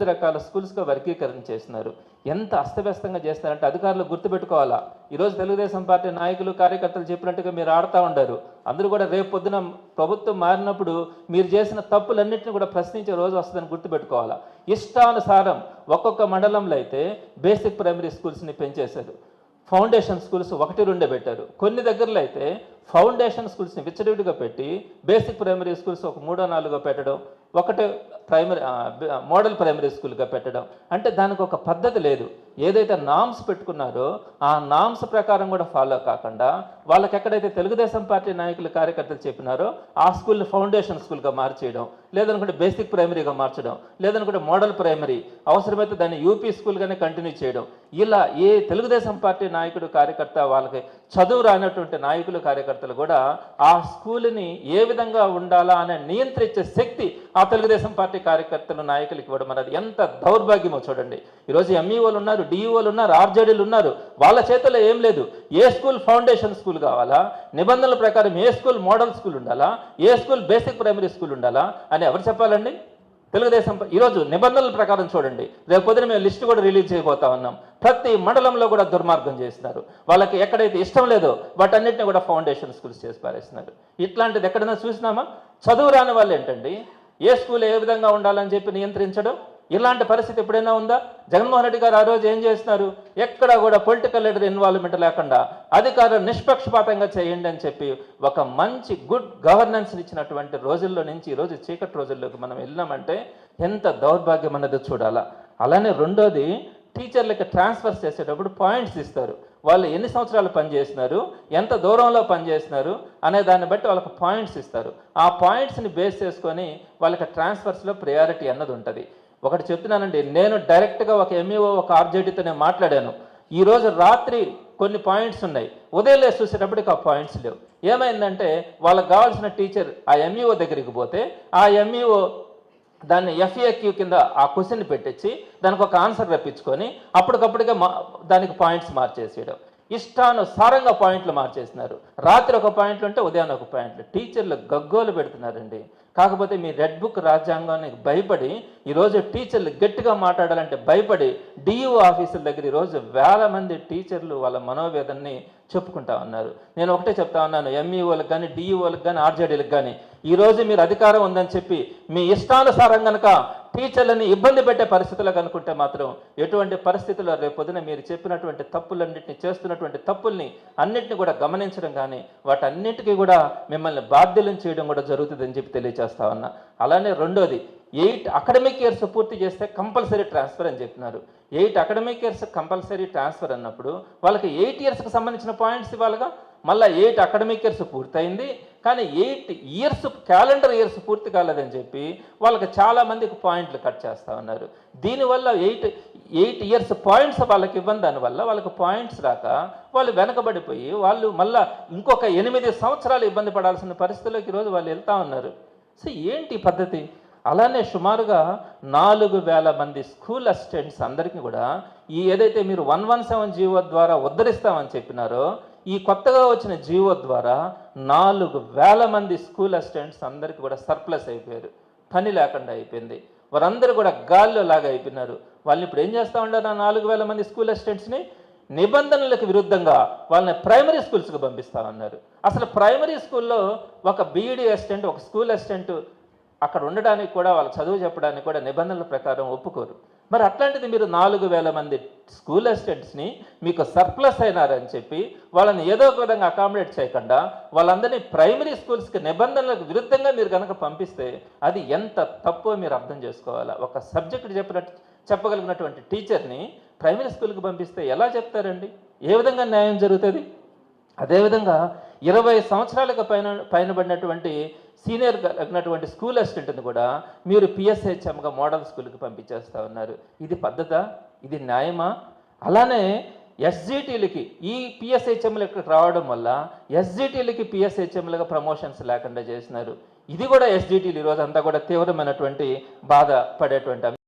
వివిధ రకాల స్కూల్స్గా వర్గీకరణ చేస్తున్నారు ఎంత అస్తవ్యస్తంగా చేస్తున్నారంటే అధికారులు గుర్తుపెట్టుకోవాలా? ఈరోజు తెలుగుదేశం పార్టీ నాయకులు కార్యకర్తలు చెప్పినట్టుగా మీరు ఆడుతూ ఉండరు. అందరూ కూడా రేపు పొద్దున ప్రభుత్వం మారినప్పుడు మీరు చేసిన తప్పులన్నింటినీ కూడా ప్రశ్నించే రోజు వస్తుందని గుర్తుపెట్టుకోవాలా? ఇష్టానుసారం ఒక్కొక్క మండలంలో అయితే బేసిక్ ప్రైమరీ స్కూల్స్ని పెంచేశారు. ఫౌండేషన్ స్కూల్స్ ఒకటి రెండే పెట్టారు. కొన్ని దగ్గరలో అయితే ఫౌండేషన్ స్కూల్స్ని విచ్చడివిడిగా పెట్టి బేసిక్ ప్రైమరీ స్కూల్స్ ఒక మూడో నాలుగో పెట్టడం ఒకటి ప్రైమరీ మోడల్ ప్రైమరీ స్కూల్గా పెట్టడం. అంటే దానికి ఒక పద్ధతి లేదు. ఏదైతే నామ్స్ పెట్టుకున్నారో ఆ నామ్స్ ప్రకారం కూడా ఫాలో కాకుండా వాళ్ళకి ఎక్కడైతే తెలుగుదేశం పార్టీ నాయకులు కార్యకర్తలు చెప్పినారో ఆ స్కూల్ని ఫౌండేషన్ స్కూల్గా మార్చేయడం. లేదనుకుంటే బేసిక్ ప్రైమరీగా మార్చడం. లేదనుకుంటే మోడల్ ప్రైమరీ. అవసరమైతే దాన్ని యూపీ స్కూల్గానే కంటిన్యూ చేయడం. ఇలా ఏ తెలుగుదేశం పార్టీ నాయకుడు కార్యకర్త వాళ్ళకి చదువు రానటువంటి నాయకులు కార్యకర్తలు కూడా ఆ స్కూల్ని ఏ విధంగా ఉండాలా అనే నియంత్రించే శక్తి ఆ తెలుగుదేశం పార్టీ కార్యకర్తలు నాయకులకు ఇవ్వడం అన్నది ఎంత దౌర్భాగ్యమో చూడండి. ఈరోజు ఎంఈఓలు ఉన్నారు డిఈఓలు ఉన్నారు ఆర్జేడీలు ఉన్నారు. వాళ్ళ చేతిలో ఏం లేదు. ఏ స్కూల్ ఫౌండేషన్ స్కూల్ కావాలా? నిబంధనల ప్రకారం ఏ స్కూల్ మోడల్ స్కూల్ ఉండాలా? ఏ స్కూల్ బేసిక్ ప్రైమరీ స్కూల్ ఉండాలా? అని ఎవరు చెప్పాలండి? తెలుగుదేశం ఈరోజు నిబంధనల ప్రకారం చూడండి. రేపు పొద్దున మేము లిస్టు కూడా రిలీజ్ చేయబోతా ఉన్నాం. ప్రతి మండలంలో కూడా దుర్మార్గం చేస్తున్నారు. వాళ్ళకి ఎక్కడైతే ఇష్టం లేదో వాటన్నిటిని కూడా ఫౌండేషన్ స్కూల్స్ చేసి పారేస్తున్నారు. ఇట్లాంటిది ఎక్కడైనా చూసినామా? చదువు రాని వాళ్ళు ఏంటండి? ఏ స్కూల్ ఏ విధంగా ఉండాలని చెప్పి నియంత్రించడం? ఇలాంటి పరిస్థితి ఎప్పుడైనా ఉందా? జగన్మోహన్ రెడ్డి గారు ఆ రోజు ఏం చేస్తున్నారు? ఎక్కడ కూడా పొలిటికల్ లీడర్ ఇన్వాల్వ్మెంట్ లేకుండా అధికారులు నిష్పక్షపాతంగా చేయండి అని చెప్పి ఒక మంచి గుడ్ గవర్నెన్స్ ఇచ్చినటువంటి రోజుల్లో నుంచి ఈరోజు చీకటి రోజుల్లోకి మనం వెళ్ళినామంటే ఎంత దౌర్భాగ్యం అన్నది చూడాలా. అలానే రెండోది టీచర్లకి ట్రాన్స్ఫర్ చేసేటప్పుడు పాయింట్స్ ఇస్తారు. వాళ్ళు ఎన్ని సంవత్సరాలు పనిచేసినారు ఎంత దూరంలో పనిచేసినారు అనే దాన్ని బట్టి వాళ్ళకి పాయింట్స్ ఇస్తారు. ఆ పాయింట్స్ని బేస్ చేసుకొని వాళ్ళకి ట్రాన్స్ఫర్స్లో ప్రయారిటీ అన్నది ఉంటుంది. ఒకటి చెప్తున్నానండి నేను డైరెక్ట్గా ఒక ఎంఈఓ ఒక ఆర్జేడీతో నేను మాట్లాడాను. ఈరోజు రాత్రి కొన్ని పాయింట్స్ ఉన్నాయి. ఉదయం లేసి చూసేటప్పటికి ఆ పాయింట్స్ లేవు. ఏమైందంటే వాళ్ళకి కావాల్సిన టీచర్ ఆ ఎంఈఓ దగ్గరికి పోతే ఆ ఎంఈఓ దాన్ని ఎఫ్ఏక్యూ కింద ఆ క్వశ్చన్ పెట్టించి దానికి ఒక ఆన్సర్ రప్పించుకొని అప్పటికప్పుడుగా మా దానికి పాయింట్స్ మార్చేసేయడం. ఇష్టానుసారంగా పాయింట్లు మార్చేసినారు. రాత్రి ఒక పాయింట్లు ఉంటే ఉదయాన్నే ఒక పాయింట్లు టీచర్లు గగ్గోలు పెడుతున్నారండి. కాకపోతే మీ రెడ్ బుక్ రాజ్యాంగానికి భయపడి ఈరోజు టీచర్లు గట్టిగా మాట్లాడాలంటే భయపడి డిఈఓ ఆఫీసుల దగ్గర ఈరోజు వేల మంది టీచర్లు వాళ్ళ మనోవేదనని చెప్పుకుంటా ఉన్నారు. నేను ఒకటే చెప్తా ఉన్నాను ఎంఈఓలకు కానీ డిఈఓలకు కానీ ఆర్జేడీలకు కానీ ఈరోజు మీరు అధికారం ఉందని చెప్పి మీ ఇష్టానుసారం కనుక టీచర్లని ఇబ్బంది పెట్టే పరిస్థితులకు అనుకుంటే మాత్రం ఎటువంటి పరిస్థితుల్లో రేపు పొద్దున మీరు చెప్పినటువంటి తప్పులన్నింటినీ చేస్తున్నటువంటి తప్పుల్ని అన్నింటిని కూడా గమనించడం కానీ వాటన్నిటికీ కూడా మిమ్మల్ని బాధ్యులను చేయడం కూడా జరుగుతుందని చెప్పి తెలియజేస్తా ఉన్నా. అలానే రెండోది ఎయిట్ అకాడమిక్ ఇయర్స్ పూర్తి చేస్తే కంపల్సరీ ట్రాన్స్ఫర్ అని చెప్పినారు. Eight academic years compulsory transfer అన్నప్పుడు వాళ్ళకి ఎయిట్ ఇయర్స్కి సంబంధించిన పాయింట్స్ ఇవ్వాలిగా. మళ్ళీ ఎయిట్ అకాడమిక్ ఇయర్స్ పూర్తయింది. కానీ ఎయిట్ ఇయర్స్ క్యాలెండర్ ఇయర్స్ పూర్తి కాలేదని చెప్పి వాళ్ళకి చాలా మందికి పాయింట్లు కట్ చేస్తూ ఉన్నారు. దీనివల్ల ఎయిట్ ఎయిట్ ఇయర్స్ పాయింట్స్ వాళ్ళకి ఇవ్వని దానివల్ల వాళ్ళకి పాయింట్స్ రాక వాళ్ళు వెనకబడిపోయి వాళ్ళు మళ్ళీ ఇంకొక ఎనిమిది సంవత్సరాలు ఇబ్బంది పడాల్సిన పరిస్థితుల్లోకి ఈరోజు వాళ్ళు వెళ్తా ఉన్నారు. సో ఏంటి ఈ పద్ధతి? అలానే సుమారుగా నాలుగు వేల మంది స్కూల్ అసిస్టెంట్స్ అందరికీ కూడా ఈ ఏదైతే మీరు వన్ వన్ సెవెన్ జీవో ద్వారా ఉద్ధరిస్తామని చెప్పినారో ఈ కొత్తగా వచ్చిన జీవో ద్వారా నాలుగు వేల మంది స్కూల్ అసిస్టెంట్స్ అందరికీ కూడా సర్ప్లస్ అయిపోయారు. పని లేకుండా అయిపోయింది. వారందరూ కూడా గాల్లో లాగా అయిపోయినారు. వాళ్ళని ఇప్పుడు ఏం చేస్తూ ఉండారు ఆ నాలుగు వేల మంది స్కూల్ అసిస్టెంట్స్ని? నిబంధనలకు విరుద్ధంగా వాళ్ళని ప్రైమరీ స్కూల్స్కి పంపిస్తా ఉన్నారు అసలు ప్రైమరీ స్కూల్లో ఒక బీఈడీ అసిస్టెంట్ ఒక స్కూల్ అసిస్టెంట్ అక్కడ ఉండడానికి కూడా వాళ్ళ చదువు చెప్పడానికి కూడా నిబంధనల ప్రకారం ఒప్పుకోరు. మరి అట్లాంటిది మీరు నాలుగు వేల మంది స్కూల్ అసిస్టెంట్స్ని మీకు సర్ప్లస్ అయినారని చెప్పి వాళ్ళని ఏదో ఒక విధంగా అకామిడేట్ చేయకుండా వాళ్ళందరినీ ప్రైమరీ స్కూల్స్కి నిబంధనలకు విరుద్ధంగా మీరు కనుక పంపిస్తే అది ఎంత తప్పో మీరు అర్థం చేసుకోవాలా. ఒక సబ్జెక్ట్ చెప్పినట్టు చెప్పగలిగినటువంటి టీచర్ని ప్రైమరీ స్కూల్కి పంపిస్తే ఎలా చెప్తారండి? ఏ విధంగా న్యాయం జరుగుతుంది? అదేవిధంగా ఇరవై సంవత్సరాలకు పైన పైనబడినటువంటి సీనియర్ కలిగినటువంటి స్కూల్ అసిస్టెంట్ని కూడా మీరు పిఎస్హెచ్ఎంగా మోడల్ స్కూల్కి పంపించేస్తా ఉన్నారు. ఇది పద్ధత? ఇది న్యాయమా? అలానే ఎస్జిటీలకి ఈ పిఎస్హెచ్ఎంలు ఇక్కడికి రావడం వల్ల ఎస్జిటీలకి పిఎస్హెచ్ఎంలుగా ప్రమోషన్స్ లేకుండా చేసినారు. ఇది కూడా ఎస్జిటీలు ఈరోజు అంతా కూడా తీవ్రమైనటువంటి బాధ పడేటువంటి